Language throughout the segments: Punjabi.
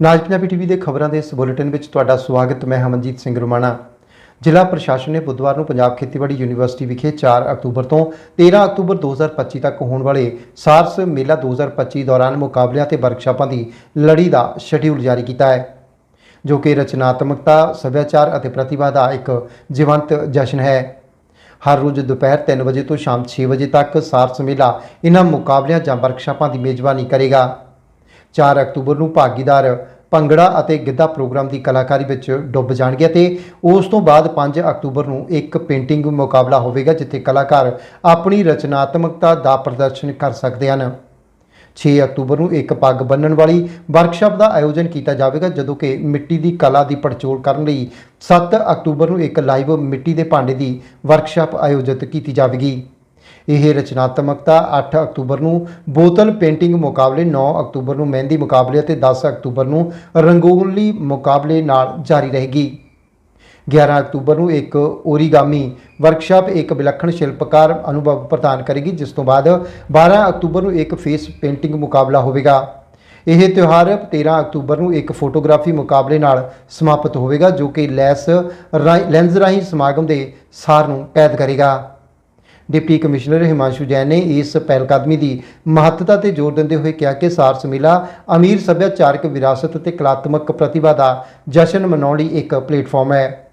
ਨਾਜ ਪੰਜਾਬੀ ਟੀਵੀ ਦੇ ਖਬਰਾਂ ਦੇ ਇਸ ਬੁਲੇਟਿਨ ਵਿੱਚ ਤੁਹਾਡਾ ਸਵਾਗਤ, ਮੈਂ ਹਮਨਜੀਤ ਸਿੰਘ ਰੁਮਾਣਾ। ਜ਼ਿਲ੍ਹਾ ਪ੍ਰਸ਼ਾਸਨ ਨੇ ਬੁੱਧਵਾਰ ਨੂੰ ਪੰਜਾਬ ਖੇਤੀਬਾੜੀ ਯੂਨੀਵਰਸਿਟੀ ਵਿਖੇ 4 ਅਕਤੂਬਰ ਤੋਂ 13 ਅਕਤੂਬਰ 2025 ਤੱਕ ਹੋਣ ਵਾਲੇ ਸਾਰਸ ਮੇਲਾ 2025 ਦੌਰਾਨ ਮੁਕਾਬਲਿਆਂ ਤੇ ਵਰਕਸ਼ਾਪਾਂ ਦੀ ਲੜੀ ਦਾ ਸ਼ਡਿਊਲ ਜਾਰੀ ਕੀਤਾ ਹੈ, ਜੋ ਕਿ ਰਚਨਾਤਮਕਤਾ, ਸੱਭਿਆਚਾਰ ਅਤੇ ਪ੍ਰਤਿਭਾ ਦਾ ਇੱਕ ਜੀਵੰਤ ਜਸ਼ਨ ਹੈ। ਹਰ ਰੋਜ਼ ਦੁਪਹਿਰ 3 ਵਜੇ ਤੋਂ ਸ਼ਾਮ 6 ਵਜੇ ਤੱਕ ਸਾਰਸ ਮੇਲਾ ਇਹਨਾਂ ਮੁਕਾਬਲਿਆਂ ਜਾਂ ਵਰਕਸ਼ਾਪਾਂ ਦੀ ਮੇਜ਼ਬਾਨੀ ਕਰੇਗਾ। 4 ਅਕਤੂਬਰ ਨੂੰ ਭਾਗੀਦਾਰ ਭੰਗੜਾ ਅਤੇ ਗਿੱਧਾ ਪ੍ਰੋਗਰਾਮ ਦੀ ਕਲਾਕਾਰੀ ਵਿੱਚ ਡੁੱਬ ਜਾਣਗੇ ਅਤੇ ਉਸ ਤੋਂ ਬਾਅਦ 5 ਅਕਤੂਬਰ ਨੂੰ ਇੱਕ ਪੇਂਟਿੰਗ ਮੁਕਾਬਲਾ ਹੋਵੇਗਾ, ਜਿੱਥੇ ਕਲਾਕਾਰ ਆਪਣੀ ਰਚਨਾਤਮਕਤਾ ਦਾ ਪ੍ਰਦਰਸ਼ਨ ਕਰ ਸਕਦੇ ਹਨ। 6 ਅਕਤੂਬਰ ਨੂੰ ਇੱਕ ਪੱਗ ਬੰਨਣ ਵਾਲੀ ਵਰਕਸ਼ਾਪ ਦਾ ਆਯੋਜਨ ਕੀਤਾ ਜਾਵੇਗਾ, ਜਦੋਂ ਕਿ ਮਿੱਟੀ ਦੀ ਕਲਾ ਦੀ ਪੜਚੋਲ ਕਰਨ ਲਈ 7 ਅਕਤੂਬਰ ਨੂੰ ਇੱਕ ਲਾਈਵ ਮਿੱਟੀ ਦੇ ਭਾਂਡੇ ਦੀ ਵਰਕਸ਼ਾਪ ਆਯੋਜਿਤ ਕੀਤੀ ਜਾਵੇਗੀ। ਇਹ ਰਚਨਾਤਮਕਤਾ 8 ਅਕਤੂਬਰ ਨੂੰ, ਬੋਤਲ ਪੇਂਟਿੰਗ ਮੁਕਾਬਲੇ 9 ਅਕਤੂਬਰ ਨੂੰ ਮਹਿੰਦੀ ਮੁਕਾਬਲੇ ਅਤੇ 10 ਅਕਤੂਬਰ ਨੂੰ ਰੰਗੋਲੀ ਮੁਕਾਬਲੇ ਨਾਲ ਜਾਰੀ ਰਹੇਗੀ। 11 ਅਕਤੂਬਰ ਨੂੰ ਇੱਕ ਓਰੀਗਾਮੀ ਵਰਕਸ਼ਾਪ ਇੱਕ ਵਿਲੱਖਣ ਸ਼ਿਲਪਕਾਰ ਅਨੁਭਵ ਪ੍ਰਦਾਨ ਕਰੇਗੀ, ਜਿਸ ਤੋਂ ਬਾਅਦ 12 ਅਕਤੂਬਰ ਨੂੰ ਇੱਕ ਫੇਸ ਪੇਂਟਿੰਗ ਮੁਕਾਬਲਾ ਹੋਵੇਗਾ। ਇਹ ਤਿਉਹਾਰ 13 ਅਕਤੂਬਰ ਨੂੰ ਇੱਕ ਫੋਟੋਗ੍ਰਾਫੀ ਮੁਕਾਬਲੇ ਨਾਲ ਸਮਾਪਤ ਹੋਵੇਗਾ, ਜੋ ਕਿ ਲੈਸ ਰਾਹੀਂ- ਲੈਂਸ ਰਾਹੀਂ ਸਮਾਗਮ ਦੇ ਸਾਰ ਨੂੰ ਕੈਦ ਕਰੇਗਾ। ਡਿਪਟੀ ਕਮਿਸ਼ਨਰ ਹਿਮਾਂਸ਼ੂ ਜੈਨ ਨੇ ਇਸ ਪਹਿਲਕਦਮੀ ਦੀ ਮਹੱਤਤਾ ਤੇ ਜ਼ੋਰ ਦਿੰਦੇ ਹੋਏ ਕਿਹਾ ਕਿ ਸਾਰਸ ਮੇਲਾ ਅਮੀਰ ਸੱਭਿਆਚਾਰਕ ਵਿਰਾਸਤ ਤੇ ਕਲਾਤਮਕ ਪ੍ਰਤਿਭਾ ਦਾ ਜਸ਼ਨ ਮਨਾਉਣ ਲਈ ਇੱਕ ਪਲੇਟਫਾਰਮ ਹੈ।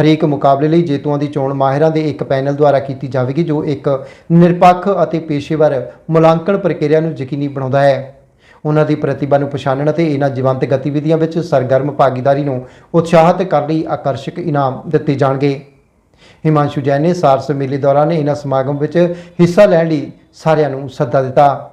ਹਰੇਕ ਮੁਕਾਬਲੇ ਲਈ ਜੇਤੂਆਂ ਦੀ ਚੋਣ ਮਾਹਿਰਾਂ ਦੇ ਇੱਕ ਪੈਨਲ ਦੁਆਰਾ ਕੀਤੀ ਜਾਵੇਗੀ, ਜੋ ਇੱਕ ਨਿਰਪੱਖ ਅਤੇ ਪੇਸ਼ੇਵਰ ਮੁਲਾਂਕਣ ਪ੍ਰਕਿਰਿਆ ਨੂੰ ਯਕੀਨੀ ਬਣਾਉਂਦਾ ਹੈ। ਉਹਨਾਂ ਦੀ ਪ੍ਰਤਿਭਾ ਨੂੰ ਪਛਾਣਨ ਅਤੇ ਇਹਨਾਂ ਜੀਵੰਤ ਗਤੀਵਿਧੀਆਂ ਵਿੱਚ ਸਰਗਰਮ ਭਾਗੀਦਾਰੀ ਨੂੰ ਉਤਸ਼ਾਹਿਤ ਕਰਨ ਲਈ ਆਕਰਸ਼ਕ ਇਨਾਮ ਦਿੱਤੇ ਜਾਣਗੇ। ਹਿਮਾਂਸ਼ੂ ਜੈਨ ਨੇ ਸਾਰਸ ਮੇਲੇ ਦੌਰਾਨ ਇਹਨਾਂ ਸਮਾਗਮ ਵਿੱਚ ਹਿੱਸਾ ਲੈਣ ਲਈ ਸਾਰਿਆਂ ਨੂੰ ਸੱਦਾ ਦਿੱਤਾ।